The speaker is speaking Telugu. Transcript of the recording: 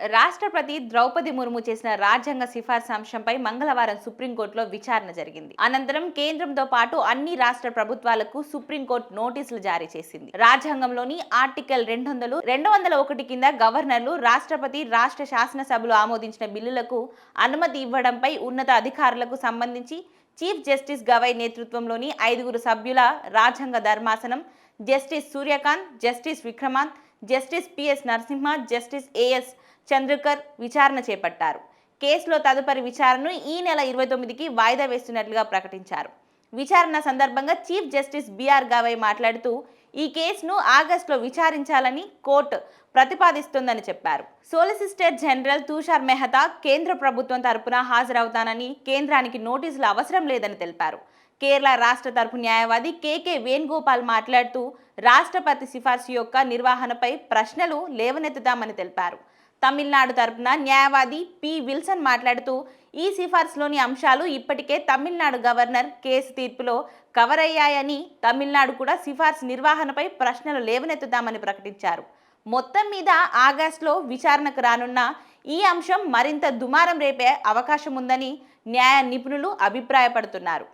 రాష్ట్రపతి ద్రౌపది ముర్ము చేసిన రాజ్యాంగ సిఫార్సు అంశంపై మంగళవారం సుప్రీంకోర్టులో విచారణ జరిగింది. అనంతరం కేంద్రంతో పాటు అన్ని రాష్ట్ర ప్రభుత్వాలకు సుప్రీంకోర్టు నోటీసులు జారీ చేసింది. రాజ్యాంగంలోని ఆర్టికల్ రెండు వందలు రెండు వందల ఒకటి కింద గవర్నర్లు రాష్ట్రపతి రాష్ట్ర శాసనసభలు ఆమోదించిన బిల్లులకు అనుమతి ఇవ్వడంపై ఉన్నత అధికారులకు సంబంధించి చీఫ్ జస్టిస్ గవై నేతృత్వంలోని ఐదుగురు సభ్యుల రాజ్యాంగ ధర్మాసనం justice Suryakant justice Vikram Nath justice P S Narasimha justice A S Chandurkar విచారణ చేపట్టారు. కేసులో తదుపరి విచారణను ఈ నెల ఇరవై తొమ్మిదికి వాయిదా వేస్తున్నట్లుగా ప్రకటించారు. విచారణ సందర్భంగా చీఫ్ జస్టిస్ బిఆర్ గావై మాట్లాడుతూ ఈ కేసును ఆగస్టులో విచారించాలని కోర్టు ప్రతిపాదిస్తోందని చెప్పారు. సోలిసిస్టర్ జనరల్ తుషార్ మెహతా కేంద్ర ప్రభుత్వం తరపున హాజరవుతానని కేంద్రానికి నోటీసులు అవసరం లేదని తెలిపారు. కేరళ రాష్ట్ర తరపు న్యాయవాది కేకే వేణుగోపాల్ మాట్లాడుతూ రాష్ట్రపతి సిఫార్సు యొక్క నిర్వహణపై ప్రశ్నలు లేవనెత్తుతామని తెలిపారు. తమిళనాడు తరపున న్యాయవాది పి. విల్సన్ మాట్లాడుతూ ఈ సిఫార్సులోని అంశాలు ఇప్పటికే తమిళనాడు గవర్నర్ కేసు తీర్పులో కవర్ అయ్యాయని తమిళనాడు కూడా సిఫార్సు నిర్వహణపై ప్రశ్నలు లేవనెత్తుతామని ప్రకటించారు. మొత్తం మీద ఆగస్టులో విచారణకు రానున్న ఈ అంశం మరింత దుమారం రేపే అవకాశం ఉందని న్యాయ నిపుణులు అభిప్రాయపడుతున్నారు.